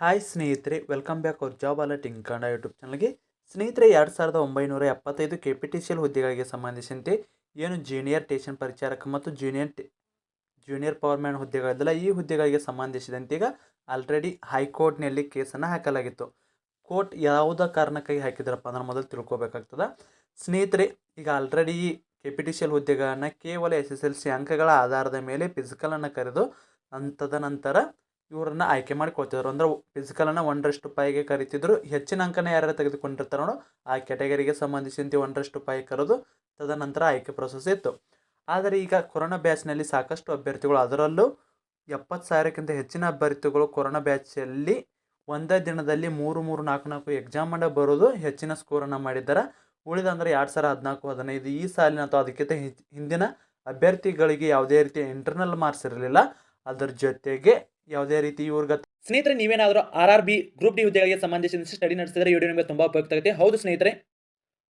Hi ಸ್ನೇಹಿತರೆ welcome back ಅವ್ರ job alerting Kannada YouTube ಚಾನಲ್ಗೆ ಸ್ನೇಹಿತರೆ, ಎರಡು ಸಾವಿರದ ಒಂಬೈನೂರ ಎಪ್ಪತ್ತೈದು K P T C L ಹುದ್ದೆಗಳಿಗೆ ಸಂಬಂಧಿಸಿದಂತೆ ಏನು ಜೂನಿಯರ್ ಟೇಷನ್ ಪರಿಚಾರಕ ಮತ್ತು ಜೂನಿಯರ್ ಟೆ ಜೂನಿಯರ್ ಪವರ್ ಮ್ಯಾನ್ ಹುದ್ದೆಗಳಿದ್ದಲ್ಲ, ಈ ಹುದ್ದೆಗಳಿಗೆ ಸಂಬಂಧಿಸಿದಂತೆ ಈಗ ಆಲ್ರೆಡಿ ಹೈಕೋರ್ಟ್ನಲ್ಲಿ ಕೇಸನ್ನು ಹಾಕಲಾಗಿತ್ತು. ಕೋರ್ಟ್ ಯಾವುದ ಕಾರಣಕ್ಕಾಗಿ ಹಾಕಿದ್ರಪ್ಪ ಅಂದ್ರೆ ಮೊದಲು ತಿಳ್ಕೊಬೇಕಾಗ್ತದೆ. ಸ್ನೇಹಿತರೆ, ಈಗ ಆಲ್ರೆಡಿ ಈ K P T C L ಹುದ್ದೆಗಳನ್ನು ಕೇವಲ ಎಸ್ ಎಸ್ ಎಲ್ ಸಿ ಅಂಕಗಳ ಆಧಾರದ ಮೇಲೆ ಫಿಸಿಕಲನ್ನು ಕರೆದು, ಅಂತದ ತದನಂತರ ಇವರನ್ನು ಆಯ್ಕೆ ಮಾಡಿಕೊಳ್ತಿದ್ರು ಅಂದ್ರೆ ಫಿಸಿಕಲನ್ನು ಒಂದರಷ್ಟು ರೂಪಾಯಿಗೆ ಕರಿತಿದ್ರು. ಹೆಚ್ಚಿನ ಅಂಕನ ಯಾರ್ಯಾರು ತೆಗೆದುಕೊಂಡಿರ್ತಾರೋ ಆ ಕ್ಯಾಟಗರಿಗೆ ಸಂಬಂಧಿಸಿದಂತೆ ಒಂದರಷ್ಟು ಪಾಯಿ ಕರೆದು ತದನಂತರ ಆಯ್ಕೆ ಪ್ರೊಸೆಸ್ ಇತ್ತು. ಆದರೆ ಈಗ ಕೊರೋನಾ ಬ್ಯಾಚ್ನಲ್ಲಿ ಸಾಕಷ್ಟು ಅಭ್ಯರ್ಥಿಗಳು, ಅದರಲ್ಲೂ ಎಪ್ಪತ್ತು ಸಾವಿರಕ್ಕಿಂತ ಹೆಚ್ಚಿನ ಅಭ್ಯರ್ಥಿಗಳು ಕೊರೋನಾ ಬ್ಯಾಚಲ್ಲಿ ಒಂದೇ ದಿನದಲ್ಲಿ ಮೂರು ಮೂರು, ನಾಲ್ಕು ನಾಲ್ಕು ಎಕ್ಸಾಮ್ ಮಾಡ ಬರೋದು ಹೆಚ್ಚಿನ ಸ್ಕೋರನ್ನು ಮಾಡಿದ್ದಾರೆ. ಉಳಿದಂದ್ರೆ ಎರಡು ಸಾವಿರ ಹದಿನಾಲ್ಕು, ಹದಿನೈದು ಈ ಸಾಲಿನ ಅಥವಾ ಅದಕ್ಕಿಂತ ಹಿಂದಿನ ಅಭ್ಯರ್ಥಿಗಳಿಗೆ ಯಾವುದೇ ರೀತಿಯ ಇಂಟರ್ನಲ್ ಮಾರ್ಕ್ಸ್ ಇರಲಿಲ್ಲ. ಅದರ ಜೊತೆಗೆ ಯಾವುದೇ ರೀತಿ ಇವ್ರಿಗೆ ಸ್ನೇಹಿತರೆ, ನೀವೇನಾದರೂ R R B group D ಹುದ್ದೆಗಳಿಗೆ ಸಂಬಂಧಿಸಿದಂತೆ ಸ್ಟಡಿ ನಡೆಸಿದರೆ ವಿಡಿಯೋ ನಿಮಗೆ ತುಂಬ ಉಪಯುಕ್ತ ಆಗುತ್ತೆ. ಹೌದು ಸ್ನೇಹಿತರೆ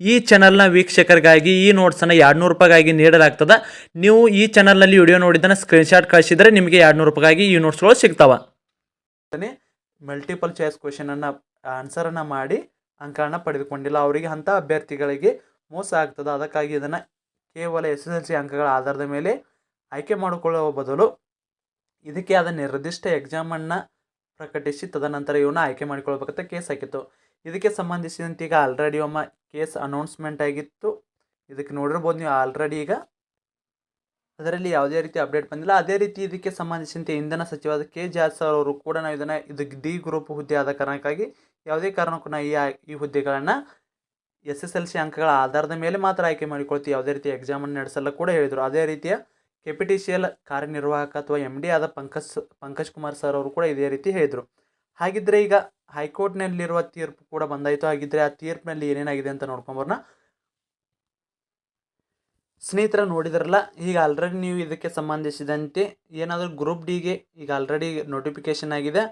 ಈ ಚಾನಲ್ನ ವೀಕ್ಷಕರಿಗಾಗಿ ಈ ನೋಟ್ಸನ್ನು ಎರಡುನೂರು ರೂಪಾಯಿಗಾಗಿ ನೀಡಲಾಗ್ತದೆ. ನೀವು ಈ ಚಾನಲ್ನಲ್ಲಿ ವಿಡಿಯೋ ನೋಡಿದ್ದನ್ನು ಸ್ಕ್ರೀನ್ಶಾಟ್ ಕಳಿಸಿದರೆ ನಿಮಗೆ ಎರಡುನೂರು ರೂಪಾಯಿಗಾಗಿ ಈ ನೋಟ್ಸ್ಗಳು ಸಿಗ್ತಾವೆ. ಮಲ್ಟಿಪಲ್ ಚಾಯ್ಸ್ ಕ್ವೆಶನನ್ನು ಆನ್ಸರನ್ನು ಮಾಡಿ ಅಂಕಗಳನ್ನ ಪಡೆದುಕೊಂಡಿಲ್ಲ. ಅವರಿಗೆ ಅಂಥ ಅಭ್ಯರ್ಥಿಗಳಿಗೆ ಮೋಸ ಆಗ್ತದೆ. ಅದಕ್ಕಾಗಿ ಇದನ್ನು ಕೇವಲ ಎಸ್ ಎಸ್ ಎಲ್ ಸಿ ಅಂಕಗಳ ಆಧಾರದ ಮೇಲೆ ಆಯ್ಕೆ ಮಾಡಿಕೊಳ್ಳುವ ಬದಲು ಇದಕ್ಕೆ ಆದ ನಿರ್ದಿಷ್ಟ ಎಕ್ಸಾಮನ್ನು ಪ್ರಕಟಿಸಿ ತದನಂತರ ಇವನ್ನ ಆಯ್ಕೆ ಮಾಡಿಕೊಳ್ಬೇಕಂತ ಕೇಸ್ ಹಾಕಿತ್ತು. ಇದಕ್ಕೆ ಸಂಬಂಧಿಸಿದಂತೆ ಈಗ ಆಲ್ರೆಡಿ ಒಮ್ಮ ಕೇಸ್ ಅನೌನ್ಸ್ಮೆಂಟ್ ಆಗಿತ್ತು. ಇದಕ್ಕೆ ನೋಡಿರ್ಬೋದು ನೀವು ಆಲ್ರೆಡಿ ಈಗ ಅದರಲ್ಲಿ ಯಾವುದೇ ರೀತಿ ಅಪ್ಡೇಟ್ ಬಂದಿಲ್ಲ. ಅದೇ ರೀತಿ ಇದಕ್ಕೆ ಸಂಬಂಧಿಸಿದಂತೆ ಇಂಧನ ಸಚಿವಾದ ಕೆ ಜಾರ್ಜ್ ಸರ್ ಅವರು ಕೂಡ ನಾವು ಇದನ್ನು ಇದು ಡಿ ಗ್ರೂಪ್ ಹುದ್ದೆ ಆದ ಕಾರಣಕ್ಕಾಗಿ ಯಾವುದೇ ಕಾರಣಕ್ಕೂ ನಾವು ಈ ಈ ಹುದ್ದೆಗಳನ್ನು ಎಸ್ ಎಸ್ ಎಲ್ ಸಿ ಅಂಕಗಳ ಆಧಾರದ ಮೇಲೆ ಮಾತ್ರ ಆಯ್ಕೆ ಮಾಡಿಕೊಳ್ತೀವಿ. ಯಾವುದೇ ರೀತಿ ಎಕ್ಸಾಮನ್ನು ನಡೆಸಲ್ಲ ಕೂಡ ಹೇಳಿದರು. ಅದೇ ರೀತಿಯ K P T C L ಕಾರ್ಯನಿರ್ವಾಹಕ ಅಥವಾ ಎಂ ಡಿ ಆದ ಪಂಕಜ್ ಪಂಕಜ್ ಕುಮಾರ್ ಸರ್ ಅವರು ಕೂಡ ಇದೇ ರೀತಿ ಹೇಳಿದರು. ಹಾಗಿದ್ದರೆ ಈಗ ಹೈಕೋರ್ಟ್ನಲ್ಲಿರುವ ತೀರ್ಪು ಕೂಡ ಬಂದಾಯಿತು. ಹಾಗಿದ್ದರೆ ಆ ತೀರ್ಪಿನಲ್ಲಿ ಏನೇನಾಗಿದೆ ಅಂತ ನೋಡ್ಕೊಂಬರ್ನ ಸ್ನೇಹಿತರ, ನೋಡಿದ್ರಲ್ಲ, ಈಗ ಆಲ್ರೆಡಿ ನೀವು ಇದಕ್ಕೆ ಸಂಬಂಧಿಸಿದಂತೆ ಏನಾದರೂ ಗ್ರೂಪ್ ಡಿಗೆ ಈಗ ಆಲ್ರೆಡಿ ನೋಟಿಫಿಕೇಷನ್ ಆಗಿದೆ.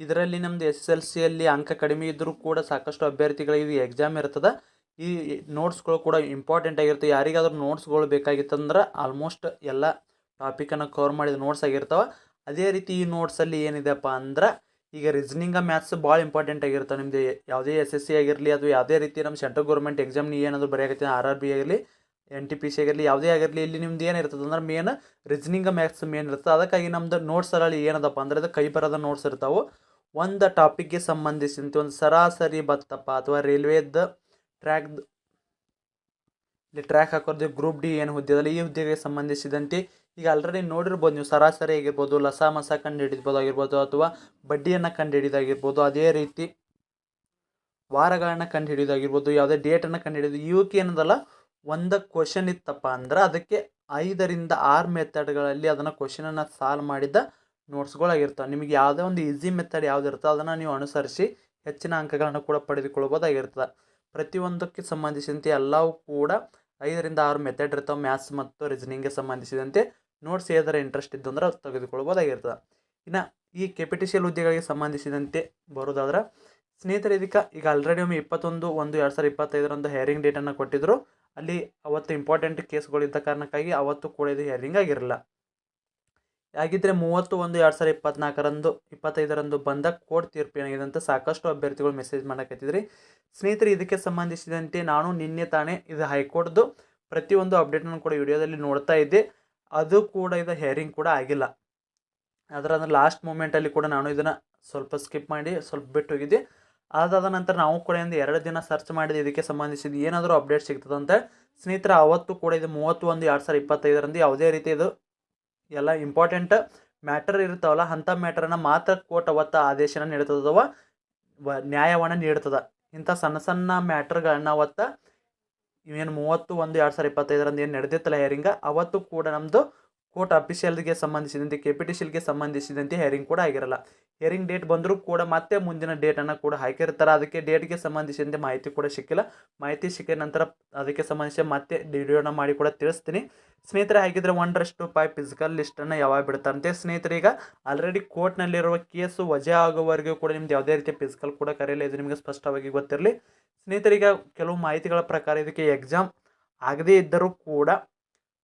ಇದರಲ್ಲಿ ನಮ್ಮದು ಎಸ್ ಎಸ್ ಎಲ್ ಸಿಯಲ್ಲಿ ಅಂಕ ಕಡಿಮೆ ಇದ್ದರೂ ಕೂಡ ಸಾಕಷ್ಟು ಅಭ್ಯರ್ಥಿಗಳಿಗೆ ಎಕ್ಸಾಮ್ ಇರ್ತದೆ. ಈ ನೋಟ್ಸ್ಗಳು ಕೂಡ ಇಂಪಾರ್ಟೆಂಟ್ ಆಗಿರ್ತವೆ. ಯಾರಿಗಾದ್ರೂ ನೋಟ್ಸ್ಗಳು ಬೇಕಾಗಿತ್ತಂದ್ರೆ ಆಲ್ಮೋಸ್ಟ್ ಎಲ್ಲ ಟಾಪಿಕನ್ನು ಕವರ್ ಮಾಡಿದ ನೋಟ್ಸ್ ಆಗಿರ್ತಾವೆ. ಅದೇ ರೀತಿ ಈ ನೋಟ್ಸಲ್ಲಿ ಏನಿದೆಪ್ಪ ಅಂದ್ರೆ ಈಗ ರೀಸನಿಂಗ ಮ್ಯಾಥ್ಸ್ ಭಾಳ ಇಂಪಾರ್ಟೆಂಟ್ ಆಗಿರ್ತವೆ ನಿಮ್ಮದು ಯಾವುದೇ ಎಸ್ ಎಸ್ ಸಿ ಆಗಿರಲಿ ಅಥವಾ ಯಾವುದೇ ರೀತಿ ನಮ್ಮ ಸೆಂಟ್ರಲ್ ಗೌರ್ಮೆಂಟ್ ಎಕ್ಸಾಮ್ ನೀವು ಏನಾದರೂ ಬರೆಯಾಗತ್ತೆ ಆರ್ ಆರ್ ಬಿ ಆಗಿರಲಿ ಎನ್ ಟಿ ಪಿ ಸಿ ಆಗಿರಲಿ, ಯಾವುದೇ ಆಗಿರಲಿ, ಇಲ್ಲಿ ನಿಮ್ದು ಏನಿರ್ತದೆ ಅಂದ್ರೆ ಮೇನ್ ರೀಸನಿಂಗ್ ಮ್ಯಾಥ್ಸ್ ಮೇನ್ ಇರ್ತದೆ. ಅದಕ್ಕಾಗಿ ನಮ್ದು ನೋಟ್ಸಲ್ಲಿ ಏನದಪ್ಪ ಅಂದ್ರೆ ಅದು ಕೈ ಬರೋದ ನೋಟ್ಸ್ ಇರ್ತಾವೆ. ಒಂದು ಟಾಪಿಕ್ಗೆ ಸಂಬಂಧಿಸಿದಂತೆ ಒಂದು ಸರಾಸರಿ ಬತ್ತಪ್ಪ ಅಥವಾ ರೈಲ್ವೇದ ಟ್ರ್ಯಾಕ್ದು ಇಲ್ಲಿ ಟ್ರ್ಯಾಕ್ ಹಾಕೋದು ಗ್ರೂಪ್ ಡಿ ಏನು ಹುದ್ದೆ ಅದಲ್ಲ ಈ ಹುದ್ದೆಗೆ ಸಂಬಂಧಿಸಿದಂತೆ ಈಗ ಆಲ್ರೆಡಿ ನೋಡಿರ್ಬೋದು ನೀವು ಸರಾಸರಿ ಆಗಿರ್ಬೋದು, ಲಸ ಮಸ ಕಂಡು ಹಿಡಿಬೋದು ಆಗಿರ್ಬೋದು, ಅಥವಾ ಬಡ್ಡಿಯನ್ನು ಕಂಡುಹಿಡಿದಾಗಿರ್ಬೋದು ಅದೇ ರೀತಿ ವಾರಗಳನ್ನು ಕಂಡುಹಿಡಿಯೋದಾಗಿರ್ಬೋದು ಯಾವುದೇ ಡೇಟನ್ನು ಕಂಡು ಹಿಡಿಯೋದು ಇವಕ್ಕೆ ಏನದಲ್ಲ, ಒಂದು ಕ್ವಶನ್ ಇತ್ತಪ್ಪ ಅಂದ್ರೆ ಅದಕ್ಕೆ ಐದರಿಂದ ಆರು ಮೆಥಡ್ಗಳಲ್ಲಿ ಅದನ್ನು ಕ್ವಶನನ್ನು ಸಾಲ್ವ್ ಮಾಡಿದ ನೋಟ್ಸ್ಗಳಾಗಿರ್ತವೆ ನಿಮಗೆ ಯಾವುದೇ ಒಂದು ಈಸಿ ಮೆಥಡ್ ಯಾವ್ದು ಇರ್ತೋ ಅದನ್ನು ನೀವು ಅನುಸರಿಸಿ ಹೆಚ್ಚಿನ ಅಂಕಗಳನ್ನು ಕೂಡ ಪಡೆದುಕೊಳ್ಬೋದಾಗಿರ್ತದೆ ಪ್ರತಿಯೊಂದಕ್ಕೆ ಸಂಬಂಧಿಸಿದಂತೆ ಎಲ್ಲವೂ ಕೂಡ ಐದರಿಂದ ಆರು ಮೆಥಡ್ ಇರ್ತಾವೆ ಮ್ಯಾಥ್ಸ್ ಮತ್ತು ರೀಸನಿಂಗ್ಗೆ ಸಂಬಂಧಿಸಿದಂತೆ. ನೋಟ್ಸ್ ಏನಾರ ಇಂಟ್ರೆಸ್ಟ್ ಇದ್ದು ಅಂದ್ರೆ ತೆಗೆದುಕೊಳ್ಬೋದಾಗಿರ್ತದೆ. ಇನ್ನು ಈ ಕೆ ಪಿ ಟಿ ಹುದ್ದೆಗಳಿಗೆ ಸಂಬಂಧಿಸಿದಂತೆ ಬರೋದಾದ್ರೆ, ಸ್ನೇಹಿತರೆ ಇದಕ್ಕೆ ಈಗ ಆಲ್ರೆಡಿ ಒಮ್ಮೆ ಇಪ್ಪತ್ತೊಂದು ಒಂದು ಎರಡು ಸಾವಿರದ ಇಪ್ಪತ್ತೈದರಂದು ಹೇರಿಂಗ್ ಡೇಟನ್ನು ಕೊಟ್ಟಿದ್ದರು ಅಲ್ಲಿ ಅವತ್ತು ಇಂಪಾರ್ಟೆಂಟ್ ಕೇಸ್ಗಳಿದ್ದ ಕಾರಣಕ್ಕಾಗಿ ಅವತ್ತು ಕೂಡ ಇದು ಹೇರಿಂಗ್ ಆಗಿರಲಿಲ್ಲ. ಹಾಗಿದ್ದರೆ ಮೂವತ್ತು ಒಂದು ಎರಡು ಸಾವಿರದ ಇಪ್ಪತ್ನಾಲ್ಕರಂದು ಇಪ್ಪತ್ತೈದರಂದು ಬಂದ ಕೋರ್ಟ್ ತೀರ್ಪು ಏನಾಗಿದೆ ಅಂತ ಸಾಕಷ್ಟು ಅಭ್ಯರ್ಥಿಗಳು ಮೆಸೇಜ್ ಮಾಡಕತ್ತಿದ್ರಿ. ಸ್ನೇಹಿತರೆ, ಇದಕ್ಕೆ ಸಂಬಂಧಿಸಿದಂತೆ ನಾನು ನಿನ್ನೆ ತಾನೇ ಇದು ಹೈಕೋರ್ಟ್ದು ಪ್ರತಿಯೊಂದು ಅಪ್ಡೇಟನ್ನು ಕೂಡ ವಿಡಿಯೋದಲ್ಲಿ ನೋಡ್ತಾ ಇದ್ದೆ. ಅದು ಕೂಡ ಇದು ಹೇರಿಂಗ್ ಕೂಡ ಆಗಿಲ್ಲ. ಅದರ ಲಾಸ್ಟ್ ಮೂಮೆಂಟಲ್ಲಿ ಕೂಡ ನಾನು ಇದನ್ನು ಸ್ವಲ್ಪ ಸ್ಕಿಪ್ ಮಾಡಿ ಸ್ವಲ್ಪ ಬಿಟ್ಟು ಹೋಗಿದ್ದೆ. ಅದಾದ ನಂತರ ನಾವು ಕೂಡ ಒಂದು ಎರಡು ದಿನ ಸರ್ಚ್ ಮಾಡಿದ ಇದಕ್ಕೆ ಸಂಬಂಧಿಸಿದ ಏನಾದರೂ ಅಪ್ಡೇಟ್ ಸಿಗ್ತದಂತ ಸ್ನೇಹಿತರೆ, ಅವತ್ತು ಕೂಡ ಇದು ಮೂವತ್ತು ಒಂದು ಎರಡು ಸಾವಿರ ಇಪ್ಪತ್ತೈದರಂದು ಯಾವುದೇ ರೀತಿ ಇದು ಎಲ್ಲ ಇಂಪಾರ್ಟೆಂಟ್ ಮ್ಯಾಟರ್ ಇರ್ತಾವಲ್ಲ, ಅಂಥ ಮ್ಯಾಟರನ್ನು ಮಾತ್ರ ಕೋರ್ಟ್ ಅವತ್ತು ಆದೇಶನ ನೀಡ್ತದವ ನ್ಯಾಯವನ್ನು ನೀಡ್ತದೆ. ಇಂಥ ಸಣ್ಣ ಸಣ್ಣ ಮ್ಯಾಟರ್ಗಳನ್ನ ಅವತ್ತು ಇವೇನು ಮೂವತ್ತು ಒಂದು ಎರಡು ಸಾವಿರ ಇಪ್ಪತ್ತೈದರಂದು ಏನು ನಡೆದಿತ್ತಲ್ಲ ಹೇರಿಂಗ ಅವತ್ತು ಕೂಡ ನಮ್ಮದು ಕೋರ್ಟ್ ಅಫಿಷಿಯಲ್ಗೆ ಸಂಬಂಧಿಸಿದಂತೆ ಕೆ ಪಿ ಟಿ ಸಿಲ್ಗೆ ಸಂಬಂಧಿಸಿದಂತೆ ಹೇರಿಂಗ್ ಕೂಡ ಆಗಿರಲ್ಲ. ಹೇರಿಂಗ್ ಡೇಟ್ ಬಂದರೂ ಕೂಡ ಮತ್ತೆ ಮುಂದಿನ ಡೇಟನ್ನು ಕೂಡ ಹಾಕಿರ್ತಾರೆ. ಅದಕ್ಕೆ ಡೇಟ್ಗೆ ಸಂಬಂಧಿಸಿದಂತೆ ಮಾಹಿತಿ ಕೂಡ ಸಿಕ್ಕಿಲ್ಲ. ಮಾಹಿತಿ ಸಿಕ್ಕಿದ ನಂತರ ಅದಕ್ಕೆ ಸಂಬಂಧಿಸಿ ಮತ್ತೆ ವಿಡಿಯೋನ ಮಾಡಿ ಕೂಡ ತಿಳಿಸ್ತೀನಿ. ಸ್ನೇಹಿತರೆ, ಹಾಗಿದ್ರೆ ಒಂದರಷ್ಟು ಫೈವ್ ಫಿಸಿಕಲ್ ಲಿಸ್ಟನ್ನು ಯಾವಾಗ ಬಿಡ್ತಾರಂತೆ? ಸ್ನೇಹಿತರೆ, ಈಗ ಆಲ್ರೆಡಿ ಕೋರ್ಟ್ನಲ್ಲಿರುವ ಕೇಸು ವಜಾ ಆಗೋವರೆಗೂ ಕೂಡ ನಿಮ್ದು ಯಾವುದೇ ರೀತಿಯ ಫಿಸಿಕಲ್ ಕೂಡ ಕರೆಯಲ್ಲ. ಇದು ನಿಮಗೆ ಸ್ಪಷ್ಟವಾಗಿ ಗೊತ್ತಿರಲಿ. ಸ್ನೇಹಿತರೀಗ ಕೆಲವು ಮಾಹಿತಿಗಳ ಪ್ರಕಾರ ಇದಕ್ಕೆ ಎಕ್ಸಾಮ್ ಆಗದೇ ಇದ್ದರೂ ಕೂಡ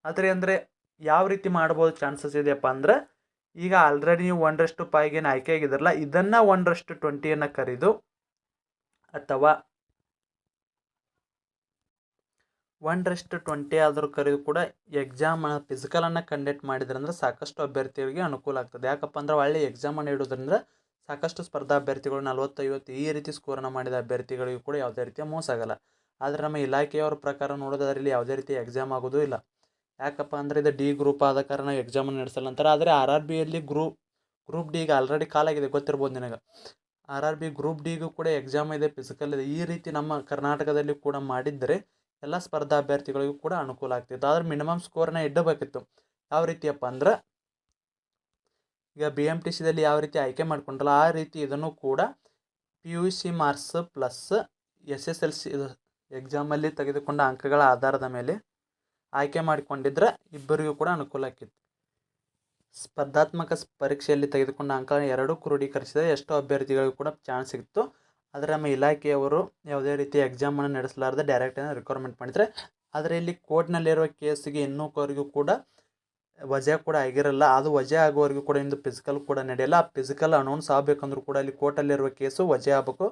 ಆದರೆ ಅಂದರೆ ಯಾವ ರೀತಿ ಮಾಡ್ಬೋದು ಚಾನ್ಸಸ್ ಇದೆಯಪ್ಪ ಅಂದರೆ ಈಗ ಆಲ್ರೆಡಿ ನೀವು ಒಂದರಷ್ಟು ಪಾಯಿಗೇನು ಆಯ್ಕೆ ಆಗಿದ್ರಲ್ಲ, ಇದನ್ನು ಒಂದರಷ್ಟು ಟ್ವೆಂಟಿಯನ್ನು ಕರೆದು ಅಥವಾ ಒಂದರಷ್ಟು ಟ್ವೆಂಟಿ ಆದರೂ ಕರೆದು ಕೂಡ ಎಕ್ಸಾಮ್ ಫಿಸಿಕಲನ್ನು ಕಂಡಕ್ಟ್ ಮಾಡಿದ್ರಂದ್ರೆ ಸಾಕಷ್ಟು ಅಭ್ಯರ್ಥಿಗಳಿಗೆ ಅನುಕೂಲ ಆಗ್ತದೆ. ಯಾಕಪ್ಪ ಅಂದ್ರೆ ಒಳ್ಳೆ ಎಕ್ಸಾಮನ್ನು ಇಡೋದ್ರಿಂದ ಸಾಕಷ್ಟು ಸ್ಪರ್ಧಾ ಅಭ್ಯರ್ಥಿಗಳು ನಲ್ವತ್ತೈವತ್ತು ಈ ರೀತಿ ಸ್ಕೋರನ್ನು ಮಾಡಿದ ಅಭ್ಯರ್ಥಿಗಳಿಗೂ ಕೂಡ ಯಾವುದೇ ರೀತಿಯ ಮೋಸ ಆಗಲ್ಲ. ಆದರೆ ನಮ್ಮ ಇಲಾಖೆಯವರ ಪ್ರಕಾರ ನೋಡೋದಾದ್ರಲ್ಲಿ ಯಾವುದೇ ರೀತಿ ಎಕ್ಸಾಮ್ ಆಗೋದೂ ಇಲ್ಲ. ಯಾಕಪ್ಪ ಅಂದರೆ ಇದು ಡಿ ಗ್ರೂಪ್ ಆದ ಕಾರಣ ಎಕ್ಸಾಮನ್ನು ನಡೆಸಲ್ಲ ಅಂತಾರೆ. ಆದರೆ ಆರ್ ಆರ್ ಬಿಯಲ್ಲಿ ಗ್ರೂಪ್ ಗ್ರೂಪ್ ಡಿಗೆ ಆಲ್ರೆಡಿ ಕಾಲಾಗಿದೆ, ಗೊತ್ತಿರ್ಬೋದು ನಿನಗೆ. ಆರ್ ಆರ್ ಬಿ ಗ್ರೂಪ್ ಡಿಗೂ ಕೂಡ ಎಕ್ಸಾಮ್ ಇದೆ ಫಿಸಿಕಲ್ ಇದೆ. ಈ ರೀತಿ ನಮ್ಮ ಕರ್ನಾಟಕದಲ್ಲಿ ಕೂಡ ಮಾಡಿದ್ದರೆ ಎಲ್ಲ ಸ್ಪರ್ಧಾ ಅಭ್ಯರ್ಥಿಗಳಿಗೂ ಕೂಡ ಅನುಕೂಲ ಆಗ್ತಿತ್ತು. ಆದರೆ ಮಿನಿಮಮ್ ಸ್ಕೋರ್ನ ಇಡಬೇಕಿತ್ತು ಯಾವ ರೀತಿಯಪ್ಪ ಅಂದ್ರೆ ಈಗ ಬಿ ಎಂ ಟಿ ಸಿದಲ್ಲಿ ಯಾವ ರೀತಿ ಆಯ್ಕೆ ಮಾಡ್ಕೊಂಡ್ರಲ್ಲ, ಆ ರೀತಿ ಇದನ್ನು ಕೂಡ P U C marks plus S S L C ಇದು ಎಕ್ಸಾಮಲ್ಲಿ ತೆಗೆದುಕೊಂಡ ಅಂಕಗಳ ಆಧಾರದ ಮೇಲೆ ಆಯ್ಕೆ ಮಾಡಿಕೊಂಡಿದ್ರೆ ಇಬ್ಬರಿಗೂ ಕೂಡ ಅನುಕೂಲ ಆಕಿತ್ತು ಸ್ಪರ್ಧಾತ್ಮಕ ಪರೀಕ್ಷೆಯಲ್ಲಿ ತೆಗೆದುಕೊಂಡ ಅಂಕ ಎರಡೂ ಕ್ರೋಢೀಕರಿಸಿದರೆ ಎಷ್ಟೋ ಅಭ್ಯರ್ಥಿಗಳಿಗೂ ಕೂಡ ಚಾನ್ಸ್ ಸಿಗುತ್ತೋ ಆದರೆ ನಮ್ಮ ಇಲಾಖೆಯವರು ಯಾವುದೇ ರೀತಿ ಎಕ್ಸಾಮನ್ನು ನಡೆಸಲಾರದೆ ಡೈರೆಕ್ಟಾಗಿ ರಿಕ್ವೈರ್ಮೆಂಟ್ ಮಾಡಿದರೆ, ಆದರೆ ಇಲ್ಲಿ ಕೋರ್ಟ್ನಲ್ಲಿರುವ ಕೇಸಿಗೆ ಇನ್ನೂ ಕೂಡ ವಜಾ ಕೂಡ ಆಗಿರಲ್ಲ, ಅದು ವಜಾ ಆಗೋವರೆಗೂ ಕೂಡ ನಿಮ್ಮದು ಫಿಸಿಕಲ್ ಕೂಡ ನಡೆಯಲ್ಲ. ಆ ಫಿಸಿಕಲ್ ಅನೌನ್ಸ್ ಆಗಬೇಕಂದ್ರೂ ಕೂಡ ಅಲ್ಲಿ ಕೋರ್ಟಲ್ಲಿರುವ ಕೇಸು ವಜಾ ಆಗಬೇಕು.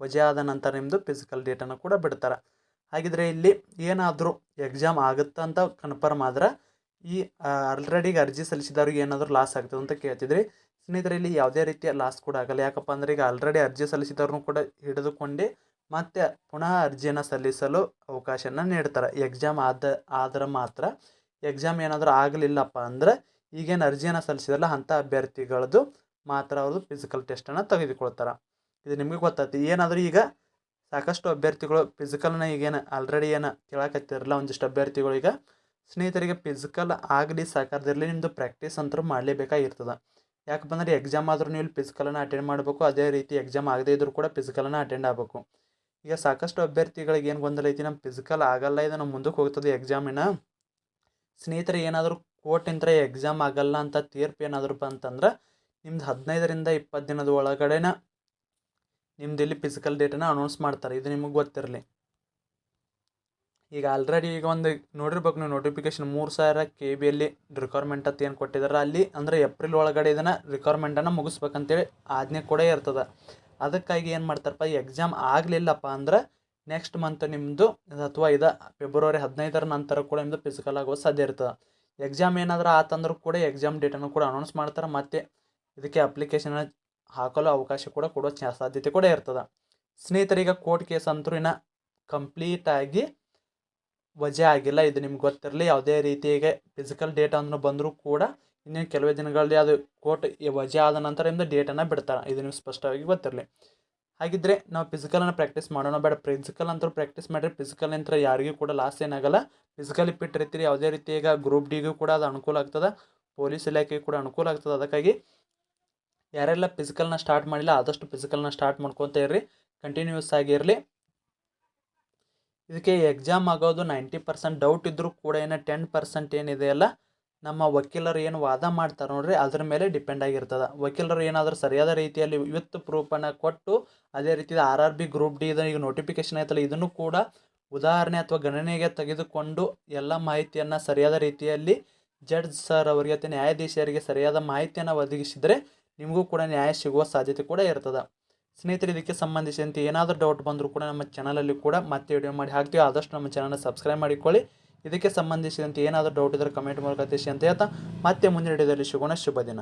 ವಜಾ ಆದ ನಂತರ ನಿಮ್ಮದು ಫಿಸಿಕಲ್ ಡೇಟನ್ನು ಕೂಡ ಬಿಡ್ತಾರೆ. ಹಾಗಿದ್ರೆ ಇಲ್ಲಿ ಏನಾದರೂ ಎಕ್ಸಾಮ್ ಆಗುತ್ತೆ ಅಂತ ಕನ್ಫರ್ಮ್ ಆದ್ರೆ ಈ ಆಲ್ರೆಡಿ ಅರ್ಜಿ ಸಲ್ಲಿಸಿದವ್ರಿಗೆ ಏನಾದರೂ ಲಾಸ್ ಆಗ್ತದೆ ಅಂತ ಕೇಳ್ತಿದ್ರಿ. ಸ್ನೇಹಿತರೆ, ಇಲ್ಲಿ ಯಾವುದೇ ರೀತಿಯ ಲಾಸ್ ಕೂಡ ಆಗಲ್ಲ. ಯಾಕಪ್ಪ ಅಂದರೆ ಈಗ ಆಲ್ರೆಡಿ ಅರ್ಜಿ ಸಲ್ಲಿಸಿದವ್ರನ್ನೂ ಕೂಡ ಹಿಡಿದುಕೊಂಡು ಮತ್ತೆ ಪುನಃ ಅರ್ಜಿಯನ್ನು ಸಲ್ಲಿಸಲು ಅವಕಾಶನ ನೀಡ್ತಾರೆ. ಎಕ್ಸಾಮ್ ಆದ, ಆದರೆ ಮಾತ್ರ ಎಕ್ಸಾಮ್ ಏನಾದರೂ ಆಗಲಿಲ್ಲಪ್ಪ ಅಂದ್ರೆ ಈಗೇನು ಅರ್ಜಿಯನ್ನು ಸಲ್ಲಿಸಿದ್ರಲ್ಲ ಅಂಥ ಅಭ್ಯರ್ಥಿಗಳದ್ದು ಮಾತ್ರ ಅವರು ಫಿಸಿಕಲ್ ಟೆಸ್ಟನ್ನು ತೆಗೆದುಕೊಳ್ತಾರೆ. ಇದು ನಿಮಗೆ ಗೊತ್ತಾಯ್ತು ಏನಾದರೂ ಈಗ ಸಾಕಷ್ಟು ಅಭ್ಯರ್ಥಿಗಳು ಫಿಸಿಕಲ್ನ ಈಗೇನು ಆಲ್ರೆಡಿ ಏನು ಕೇಳಕತ್ತಿರಲ್ಲ ಒಂದಿಷ್ಟು ಅಭ್ಯರ್ಥಿಗಳು ಈಗ ಸ್ನೇಹಿತರಿಗೆ ಫಿಸಿಕಲ್ ಆಗಲಿ ಸಾಕಾದಿರಲಿ ನಿಮ್ಮದು ಪ್ರಾಕ್ಟೀಸ್ ಅಂತೂ ಮಾಡಲೇಬೇಕಾಗಿರ್ತದೆ. ಯಾಕಪ್ಪ ಅಂದ್ರೆ ಎಕ್ಸಾಮ್ ಆದರೂ ನೀವು ಫಿಸಿಕಲನ್ನು ಅಟೆಂಡ್ ಮಾಡಬೇಕು, ಅದೇ ರೀತಿ ಎಕ್ಸಾಮ್ ಆಗದೇ ಇದ್ರೂ ಕೂಡ ಫಿಸಿಕಲನ್ನು ಅಟೆಂಡ್ ಆಗಬೇಕು. ಈಗ ಸಾಕಷ್ಟು ಅಭ್ಯರ್ಥಿಗಳಿಗೆ ಏನು ಗೊಂದಲ ಐತಿ ನಮ್ಮ ಫಿಸಿಕಲ್ ಆಗಲ್ಲ ಇದು ನಮ್ಮ ಮುಂದಕ್ಕೆ ಹೋಗ್ತದೆ ಎಕ್ಸಾಮಿನ ಸ್ನೇಹಿತರೆ, ಏನಾದರೂ ಕೋರ್ಟಿಂದ ಎಕ್ಸಾಮ್ ಆಗಲ್ಲ ಅಂತ ತೀರ್ಪು ಏನಾದರೂ ಬಂತಂದ್ರೆ, ನಿಮ್ದು ಹದಿನೈದರಿಂದ ಇಪ್ಪತ್ತು ದಿನದ ಒಳಗಡೆನ ನಿಮ್ದು ಇಲ್ಲಿ ಫಿಸಿಕಲ್ ಡೇಟನ್ನು ಅನೌನ್ಸ್ ಮಾಡ್ತಾರೆ. ಇದು ನಿಮಗೆ ಗೊತ್ತಿರಲಿ. ಈಗ ಆಲ್ರೆಡಿ ಈಗ ಒಂದು ನೋಡಿರ್ಬೇಕು ನೀವು ನೋಟಿಫಿಕೇಶನ್ ಮೂರು ಸಾವಿರ ಕೆ ಬಿ ಎಲ್ಲಿ ರಿಕ್ವೈರ್ಮೆಂಟ್ ಅಂತ ಏನು ಕೊಟ್ಟಿದ್ದಾರೆ ಅಲ್ಲಿ ಅಂದರೆ ಏಪ್ರಿಲ್ ಒಳಗಡೆ ಇದನ್ನು ರಿಕ್ವೈರ್ಮೆಂಟನ್ನು ಮುಗಿಸ್ಬೇಕಂತೇಳಿ ಆಜ್ಞೆ ಕೂಡ ಇರ್ತದೆ. ಅದಕ್ಕಾಗಿ ಏನು ಮಾಡ್ತಾರಪ್ಪ ಎಕ್ಸಾಮ್ ಆಗಲಿಲ್ಲಪ್ಪ ಅಂದ್ರೆ ನೆಕ್ಸ್ಟ್ ಮಂತ್ ನಿಮ್ಮದು ಅಥವಾ ಇದು ಫೆಬ್ರವರಿ ಹದಿನೈದರ ನಂತರ ಕೂಡ ನಿಮ್ಮದು ಫಿಸಿಕಲ್ ಆಗೋ ಸಾಧ್ಯ ಇರ್ತದೆ. ಎಕ್ಸಾಮ್ ಏನಾದರೂ ಆತಂದ್ರೂ ಕೂಡ ಎಕ್ಸಾಮ್ ಡೇಟನ್ನು ಕೂಡ ಅನೌನ್ಸ್ ಮಾಡ್ತಾರೆ, ಮತ್ತು ಇದಕ್ಕೆ ಅಪ್ಲಿಕೇಶನ್ ಹಾಕಲು ಅವಕಾಶ ಕೂಡ ಕೊಡೋ ಸಾಧ್ಯತೆ ಕೂಡ ಇರ್ತದೆ. ಸ್ನೇಹಿತರೀಗ ಕೋರ್ಟ್ ಕೇಸ್ ಅಂತೂ ಇನ್ನು ಕಂಪ್ಲೀಟಾಗಿ ವಜೆ ಆಗಿಲ್ಲ, ಇದು ನಿಮ್ಗೆ ಗೊತ್ತಿರಲಿ, ಯಾವುದೇ ರೀತಿಯಾಗಿ ಫಿಸಿಕಲ್ ಡೇಟ್ ಅನ್ನು ಬಂದರೂ ಕೂಡ ಇನ್ನೇನು ಕೆಲವೇ ದಿನಗಳಲ್ಲಿ ಅದು ಕೋರ್ಟ್ ವಜೆ ಆದ ನಂತರ ನಿಮ್ಮದು ಡೇಟನ್ನು ಬಿಡ್ತಾರೆ, ಇದು ನಿಮ್ಗೆ ಸ್ಪಷ್ಟವಾಗಿ ಗೊತ್ತಿರಲಿ. ಹಾಗಿದ್ರೆ ನಾವು ಫಿಸಿಕಲನ್ನು ಪ್ರಾಕ್ಟೀಸ್ ಮಾಡೋಣ. ಬೇಡ ಪ್ರಿನ್ಸಿಪಲ್ ಅಂತೂ ಪ್ರಾಕ್ಟೀಸ್ ಮಾಡಿದ್ರೆ ಫಿಸಿಕಲ್ ನಂತರ ಯಾರಿಗೂ ಕೂಡ ಲಾಸ್ ಏನಾಗಲ್ಲ. ಫಿಸಿಕಲ್ ಇರ್ತೀರಿ, ಯಾವುದೇ ರೀತಿ ಈಗ ಗ್ರೂಪ್ ಡಿಗೂ ಕೂಡ ಅದು ಅನುಕೂಲ ಆಗ್ತದೆ. ಪೊಲೀಸ್ ಇಲಾಖೆಗೆ ಕೂಡ ಅನುಕೂಲ ಆಗ್ತದೆ. ಅದಕ್ಕಾಗಿ ಯಾರೆಲ್ಲ ಫಿಸಿಕಲ್ನ ಸ್ಟಾರ್ಟ್ ಮಾಡಿಲ್ಲ, ಆದಷ್ಟು ಫಿಸಿಕಲ್ನ ಸ್ಟಾರ್ಟ್ ಮಾಡ್ಕೊತ ಇರ್ರಿ. ಕಂಟಿನ್ಯೂಸ್ ಆಗಿರಲಿ ಇದಕ್ಕೆ ಎಕ್ಸಾಮ್ ಆಗೋದು ನೈಂಟಿ ಪರ್ಸೆಂಟ್ ಡೌಟ್ ಇದ್ದರೂ ಕೂಡ ಏನೋ ಟೆನ್ ಪರ್ಸೆಂಟ್ ಏನಿದೆಯಲ್ಲ ನಮ್ಮ ವಕೀಲರು ಏನು ವಾದ ಮಾಡ್ತಾರೆ ನೋಡ್ರಿ, ಅದ್ರ ಮೇಲೆ ಡಿಪೆಂಡ್ ಆಗಿರ್ತದೆ. ವಕೀಲರು ಏನಾದರೂ ಸರಿಯಾದ ರೀತಿಯಲ್ಲಿ ವಿತ್ ಪ್ರೂಫನ್ನು ಕೊಟ್ಟು, ಅದೇ ರೀತಿ R R B group D ಇದನ್ನು ಈಗ ನೋಟಿಫಿಕೇಶನ್ ಆಯ್ತಲ್ಲ, ಇದನ್ನು ಕೂಡ ಉದಾಹರಣೆ ಅಥವಾ ಗಣನೆಗೆ ತೆಗೆದುಕೊಂಡು ಎಲ್ಲ ಮಾಹಿತಿಯನ್ನು ಸರಿಯಾದ ರೀತಿಯಲ್ಲಿ ಜಡ್ಜ್ ಸರ್ ಅವರಿಗೆ ಅಥವಾ ನ್ಯಾಯಾಧೀಶರಿಗೆ ಸರಿಯಾದ ಮಾಹಿತಿಯನ್ನು ಒದಗಿಸಿದರೆ ನಿಮಗೂ ಕೂಡ ನ್ಯಾಯ ಸಿಗುವ ಸಾಧ್ಯತೆ ಕೂಡ ಇರ್ತದೆ. ಸ್ನೇಹಿತರೆ, ಇದಕ್ಕೆ ಸಂಬಂಧಿಸಿದಂತೆ ಏನಾದರೂ ಡೌಟ್ ಬಂದರೂ ಕೂಡ ನಮ್ಮ ಚಾನಲಲ್ಲಿ ಕೂಡ ಮತ್ತೆ ವಿಡಿಯೋ ಮಾಡಿ ಹಾಕ್ತೀವಿ. ಆದಷ್ಟು ನಮ್ಮ ಚಾನಲ್ನ ಸಬ್ಸ್ಕ್ರೈಬ್ ಮಾಡಿಕೊಳ್ಳಿ. ಇದಕ್ಕೆ ಸಂಬಂಧಿಸಿದಂತೆ ಏನಾದರೂ ಡೌಟ್ ಇದ್ದರೆ ಕಮೆಂಟ್ ಮೂಲಕ ತಿಳಿಸಿ ಅಂತ ಹೇಳ್ತಾ ಮತ್ತೆ ಮುಂದಿನ ವಿಡಿಯೋದಲ್ಲಿ ಶುಭ ದಿನ.